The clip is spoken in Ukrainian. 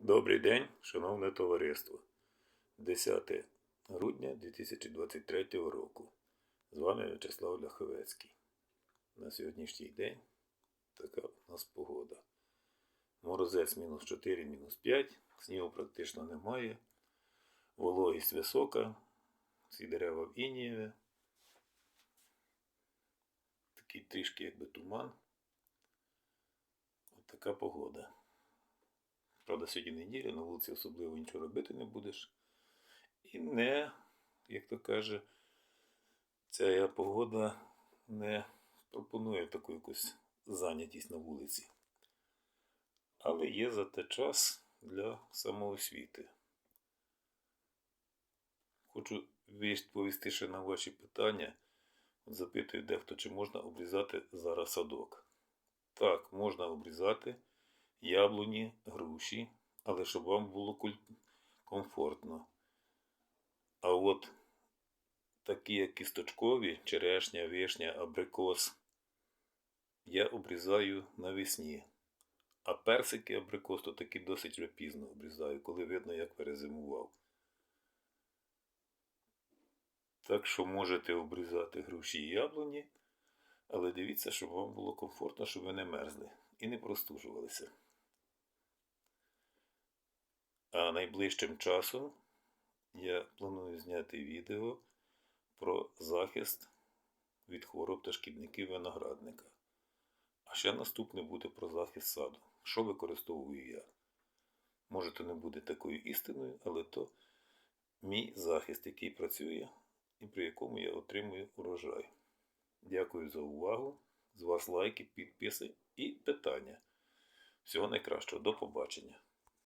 Добрий день, шановне товариство. 10 грудня 2023 року. З вами В'ячеслав Ляховецький. На сьогоднішній день така у нас погода. Морозець мінус 4, мінус 5, снігу практично немає. Вологість висока, всі дерева в інієві. Такий трішки якби туман. От така погода. Правда, сьогодні неділя, на вулиці особливо нічого робити не будеш. І не, як то каже, ця погода не пропонує таку якусь зайнятість на вулиці. Але є зате час для самоосвіти. Хочу відповісти ще на ваші питання. От Запитує дехто, чи можна обрізати зараз садок. Так, можна обрізати яблуні, груші, але щоб вам було комфортно. А от такі, як кісточкові, черешня, вишня, абрикос, я обрізаю навесні. А персики абрикос то таки досить вже пізно обрізаю, коли видно, як перезимував. Так що можете обрізати груші і яблуні, але дивіться, щоб вам було комфортно, щоб ви не мерзли і не простужувалися. А найближчим часом я планую зняти відео про захист від хвороб та шкідників виноградника. А ще наступне буде про захист саду. Що використовую я? Може, то не буде такою істиною, але то мій захист, який працює і при якому я отримую урожай. Дякую за увагу. З вас лайки, підписи і питання. Всього найкращого. До побачення.